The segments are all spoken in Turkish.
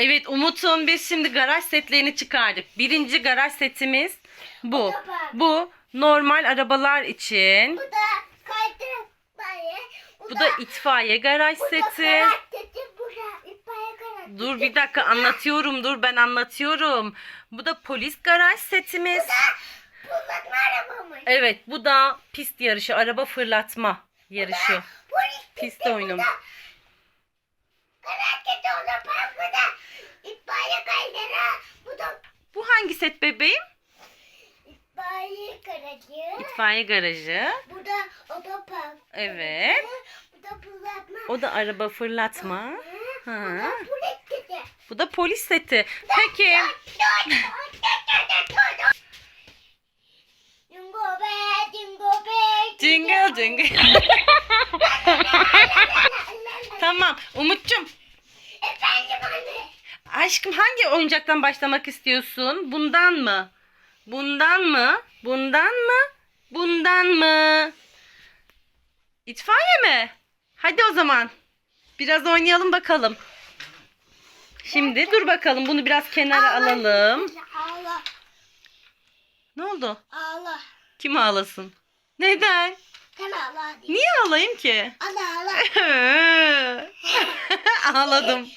Evet Umut'un biz şimdi garaj setlerini çıkardık. Birinci garaj setimiz bu. Bu normal arabalar için. Bu da bayi. Bu da itfaiye garaj bu da seti. Bu da Dur bir dakika anlatıyorum. Dur ben anlatıyorum. Bu da polis garaj setimiz. Fırlatma arabamız. Evet bu da pist yarışı, araba fırlatma yarışı. Polis Pist seti oyunu. bu Karak seti otopark bu da. İtfaiye. Bu da Bu hangi set bebeğim? itfaiye garajı. İtfaiye garajı. Bu da otopark. Evet. Bu da fırlatma. O da araba fırlatma. Bu da polis seti. Bu da polis seti. Peki. Jingle bell, jingle bell, Jingle jingle. Tamam Umut'cum. Efendim anne. Aşkım hangi oyuncaktan başlamak istiyorsun? Bundan mı? Bundan mı? Bundan mı? Bundan mı? İtfaiye mi? Hadi o zaman. Biraz oynayalım bakalım. Şimdi dur bakalım bunu biraz kenara alalım. Ağla, Ne oldu? ağla. Kim ağlasın? Neden? Sen ağla hadi. Niye ağlayayım ki? Hadi ağla. Ağladım.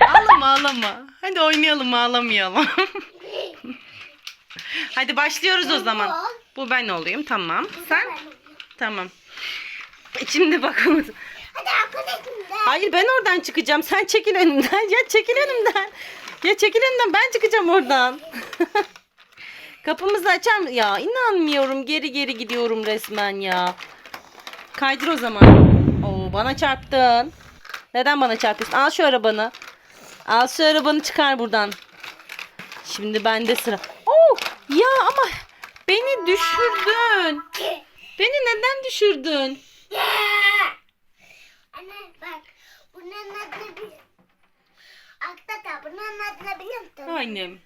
ağlama ağlama. Hadi oynayalım ağlamayalım. Hadi başlıyoruz o zaman. Bu ben olayım tamam. Sen? Tamam. Şimdi bak Umut. Hadi arkadaşım da. Hayır ben oradan çıkacağım. Sen çekil önümden. Ya çekil önümden. Ya çekil önümden ben çıkacağım oradan. Kapımızı açar mı? Ya inanmıyorum. Geri geri gidiyorum resmen ya. Kaydır o zaman. Oo bana çarptın. Neden bana çarpıyorsun? Al şu arabanı. Al şu arabanı çıkar buradan. Şimdi bende sıra. Oo ya ama beni düşürdün. Beni neden düşürdün? Anne bak. Bunun adını bil. Aktata bunun adını biliyor musun? Annem.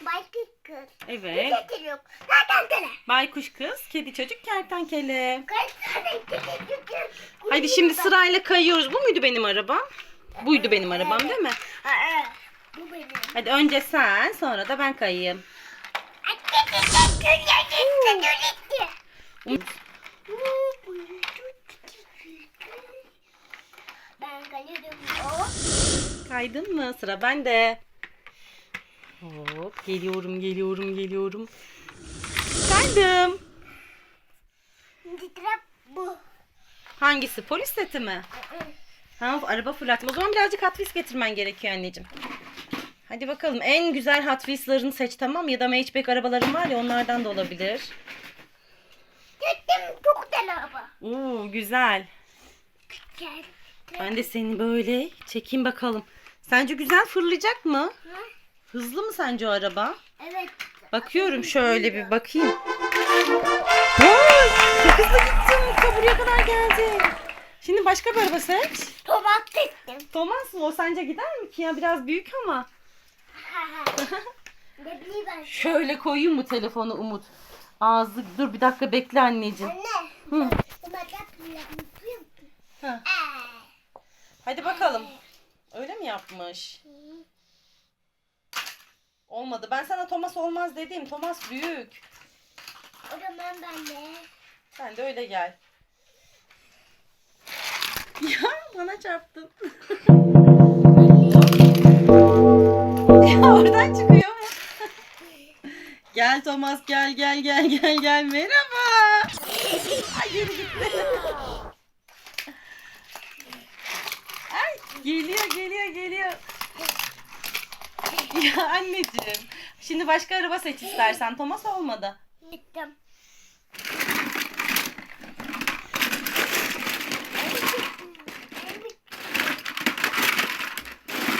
Baykız kız. Evet. Getir yok. Zaten tele. Baykuş kız, kedi çocuk, kertenkele. Yok. Haydi şimdi sırayla kayıyoruz. Bu muydu benim arabam? Buydu benim arabam değil mi? Bu benim. Hadi önce sen sonra da ben kayayım. Kaydın mı? Sıra bende. Hop geliyorum geliyorum geliyorum. Titrap bu. Hangisi? Polis seti mi? Ha, araba fırlatma. O zaman birazcık Hot Wheels getirmen gerekiyor anneciğim. Hadi bakalım. En güzel Hot Wheels'larını seç tamam? Ya da matchback arabaların var ya onlardan da olabilir. Gittim çok güzel araba. Oo güzel. Gel. Ben de seni böyle çekeyim bakalım. Sence güzel fırlayacak mı? Ha? Hızlı mı sence o araba? Evet. Bakıyorum şöyle bir bakayım. Vay! Çok hızlı gittin. Ta buraya kadar geldi. Şimdi başka bir araba seç. Tomat gittim. Thomas mı? O sence gider mi ki ya? Biraz büyük ama. ne bileyim ben. Şöyle koyayım mı telefonu Umut? Ağzı dur bir dakika bekle anneciğim. Anne. Hı. Tomat yapıyorum. Hı. Aa. Hadi bakalım. Öyle mi yapmış? Olmadı. Ben sana Thomas olmaz dedim. Thomas büyük. O zaman ben de. Sen de öyle gel. Ya bana çarptın. ya oradan çıkıyor mu? gel Thomas gel gel gel gel gel merhaba. Ay yürü gitti. Ay geliyor geliyor geliyor. Ya anneciğim. Şimdi başka araba seç istersen. Thomas olmadı. Gittim.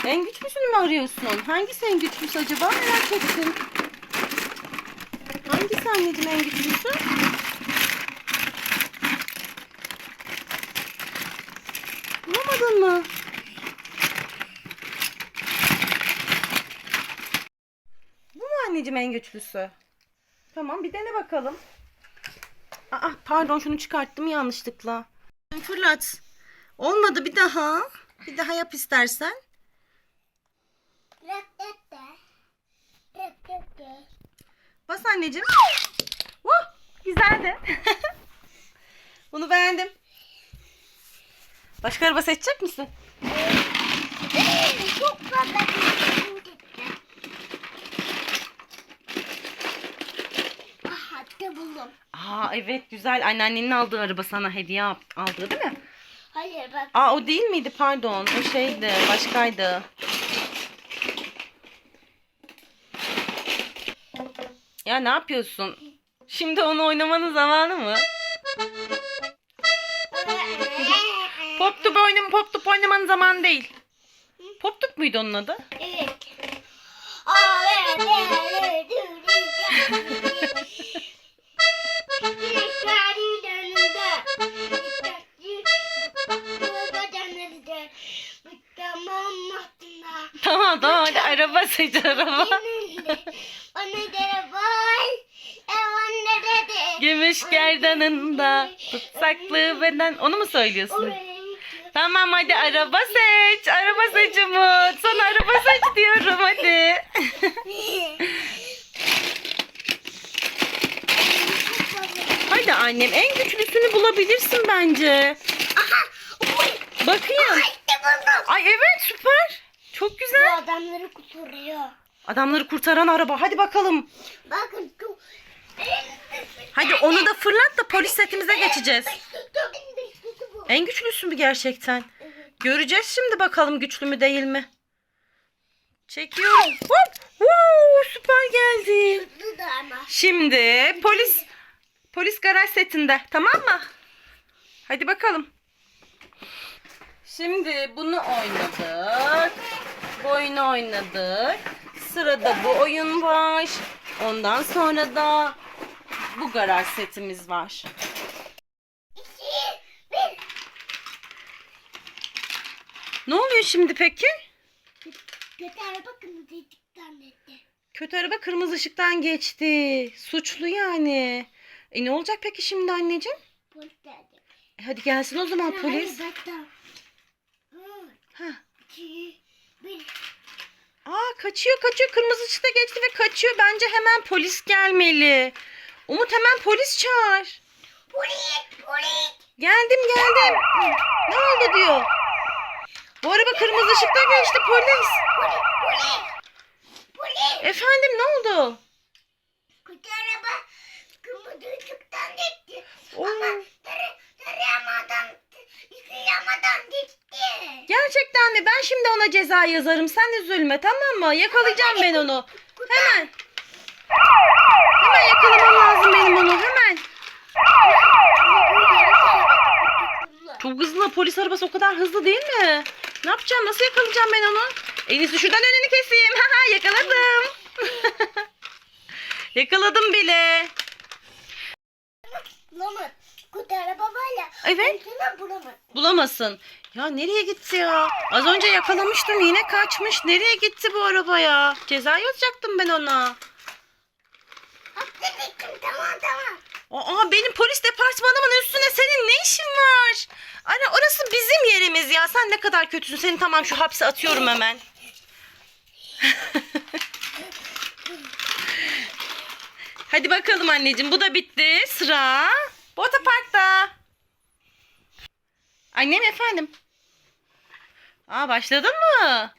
En güçlüsünü mü arıyorsun? Hangisi en güçlüsü acaba? Merak ettim. Hangisi anneciğim en güçlüsü? Bulamadın mı? Bu mu anneciğim en güçlüsü? Tamam bir dene bakalım. Aa, pardon şunu çıkarttım yanlışlıkla. Fırlat. Olmadı bir daha. Bir daha yap istersen. Bas anneciğim. Woo, güzeldi. Bunu beğendim. Başka araba seçecek misin? Çok fazla bir gitti. Hatta buldum. Aa evet güzel. Anneannenin aldığı araba sana hediye aldı değil mi? Hayır bak. Aa o değil miydi pardon. O şeydi başkaydı. Ya ne yapıyorsun? Şimdi onu oynamanın zamanı mı? Pop top oynam pop top oynamanın zamanı değil. Pop top muydu onun adı? Evet. Aa, evet, evet. Hadi araba seç araba. Evan dedi. Gümüş gerdanında tutsaklı beden. Onu mu söylüyorsun? Tamam hadi araba seç. Araba seç Umut. Sana araba seç diyorum hadi. hadi annem en güçlüsünü bulabilirsin bence. Bakayım. Ay evet süper. Çok Bu güzel. adamları kurtarıyor. Adamları kurtaran araba. Hadi bakalım. Bakın. Hadi onu da fırlat da polis setimize geçeceğiz. bu. En güçlüsü mü gerçekten? Göreceğiz şimdi bakalım güçlü mü değil mi? Çekiyorum. Hop. Woo, süper geldi. Bu. Şimdi polis polis garaj setinde tamam mı? Hadi bakalım. Şimdi bunu oynadık. Bu oyunu oynadık. Sırada bu oyun var. Ondan sonra da bu garaj setimiz var. İki, bir. Ne oluyor şimdi peki? Kötü araba kırmızı ışıktan etti. Kötü araba kırmızı ışıktan geçti. Suçlu yani. E ne olacak peki şimdi anneciğim? Polis geldi. E hadi gelsin o zaman polis. Hayır, bak da. Hı, Ha. iki, bir. Aa kaçıyor kaçıyor kırmızı ışıkta geçti ve kaçıyor. Bence hemen polis gelmeli. Umut hemen polis çağır. Polis, polis. Geldim geldim. Ne oldu diyor. Bu araba kırmızı ışıkta geçti polis. Polis, polis. Polis. Efendim ne oldu? Kötü araba kırmızı ışıktan geçti. Oo. Ama tarayamadan, yıkayamadan geçti. Gerçekten mi? Ben şimdi ona ceza yazarım. Sen üzülme tamam mı? Yakalayacağım ben onu. Hemen. Hemen yakalamam lazım benim onu. Hemen. Çok hızlı. Polis arabası o kadar hızlı değil mi? Ne yapacağım? Nasıl yakalayacağım ben onu? En iyisi şuradan önünü keseyim. Yakaladım. yakaladım bile. Bulamadım. Kötü araba var ya. Evet. Bulamasın. Ya nereye gitti ya? Az önce yakalamıştım yine kaçmış. Nereye gitti bu araba ya? Ceza yazacaktım ben ona. Affettim tamam tamam. Aa benim polis departmanımın üstüne senin ne işin var? Ana orası bizim yerimiz ya. Sen ne kadar kötüsün. Seni tamam şu hapse atıyorum hemen. Hadi bakalım anneciğim bu da bitti. Sıra bu otoparkta. Annem efendim. Aa başladın mı?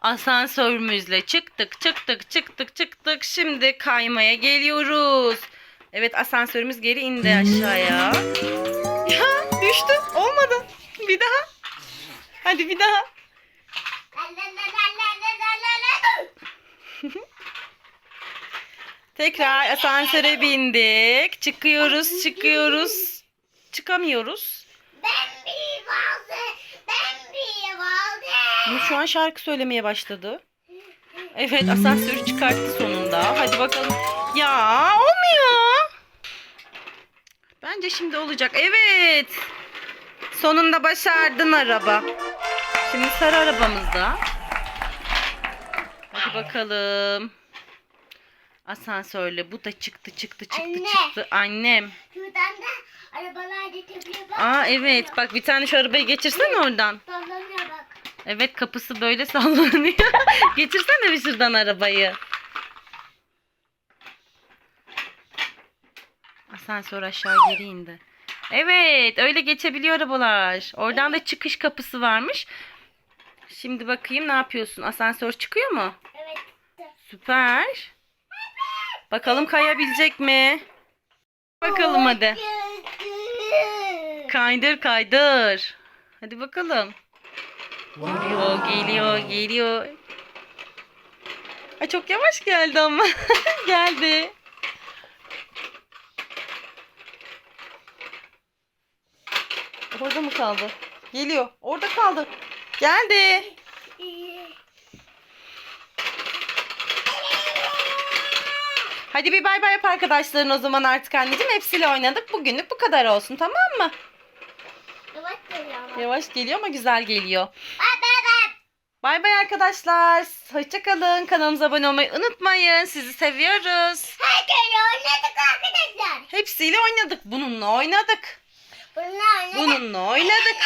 Asansörümüzle çıktık çıktık çıktık çıktık. Şimdi kaymaya geliyoruz. Evet asansörümüz geri indi aşağıya. Ya düştü olmadı. Bir daha. Hadi bir daha. Tekrar asansöre bindik. Çıkıyoruz çıkıyoruz. Çıkamıyoruz. Şu an şarkı söylemeye başladı. Evet asansörü çıkarttı sonunda. Hadi bakalım. Ya olmuyor. Bence şimdi olacak. Evet. Sonunda başardın araba. Şimdi sarı arabamızda. Hadi bakalım. Asansörle bu da çıktı çıktı çıktı Anne. çıktı. Annem. Şuradan da arabalar geçebiliyor. Bak. Aa evet bak bir tane şu arabayı geçirsen oradan. Sallanıyor Evet kapısı böyle sallanıyor. Geçirsene bir şuradan arabayı. Asansör aşağı geri indi. Evet öyle geçebiliyor arabalar. Oradan da çıkış kapısı varmış. Şimdi bakayım ne yapıyorsun? Asansör çıkıyor mu? Evet. Süper. Bakalım kayabilecek mi? Bakalım hadi. Kaydır kaydır. Hadi bakalım. Geliyor geliyor geliyor. Ay çok yavaş geldi ama. geldi. Orada mı kaldı? Geliyor. Orada kaldı. Geldi. Hadi bir bay bay yap arkadaşların o zaman artık anneciğim. Hepsiyle oynadık. Bugünlük bu kadar olsun tamam mı? Yavaş geliyor. Ama güzel geliyor. Bye bye. Bay bay arkadaşlar. Hoşçakalın. Kanalımıza abone olmayı unutmayın. Sizi seviyoruz. Herkese oynadık arkadaşlar. Hepsiyle oynadık. Bununla oynadık. Bununla oynadık. Bununla oynadık.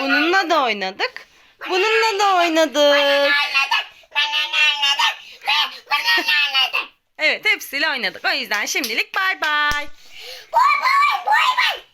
Bununla da oynadık. Bununla da oynadık. Evet hepsiyle oynadık. O yüzden şimdilik bay bay. Bye bye.